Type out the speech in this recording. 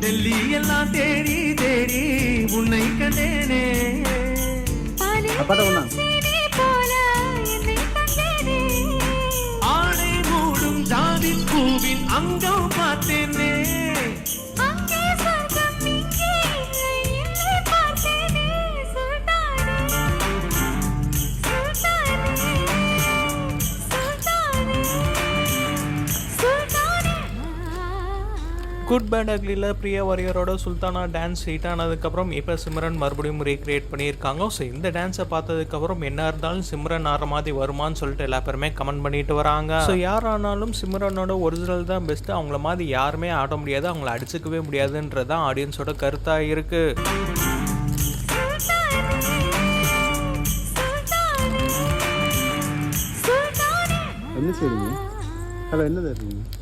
டெல்லி எல்லாம் தேடி தேடி உன்னை கண்டேனே. ஆடை மூடும் ஜாதி பூவின் அங்கம் பார்த்தேனே குட் பேண்ட் அக்லியில் பிரியா வாரியரோட சுல்தானா டான்ஸ் ஹிட் ஆனதுக்கப்புறம் இப்போ சிம்ரன் மறுபடியும் ரீக்ரியேட் பண்ணியிருக்காங்க. ஸோ இந்த டான்ஸை பார்த்ததுக்கப்புறம் என்ன இருந்தாலும் சிம்ரன் ஆற மாதிரி வருமான்னு சொல்லிட்டு எல்லா பேருமே கமெண்ட் பண்ணிட்டு வராங்க. ஸோ யார் ஆனாலும் சிம்ரனோட ஒரிஜினல் தான் பெஸ்ட்டு அவங்கள மாதிரி யாருமே ஆட முடியாது. அவங்கள அடிச்சுக்கவே முடியாதுன்றது தான் ஆடியன்ஸோட கருத்தாக இருக்குது என்ன செய்றீங்க? ஹலோ என்ன தருவீங்க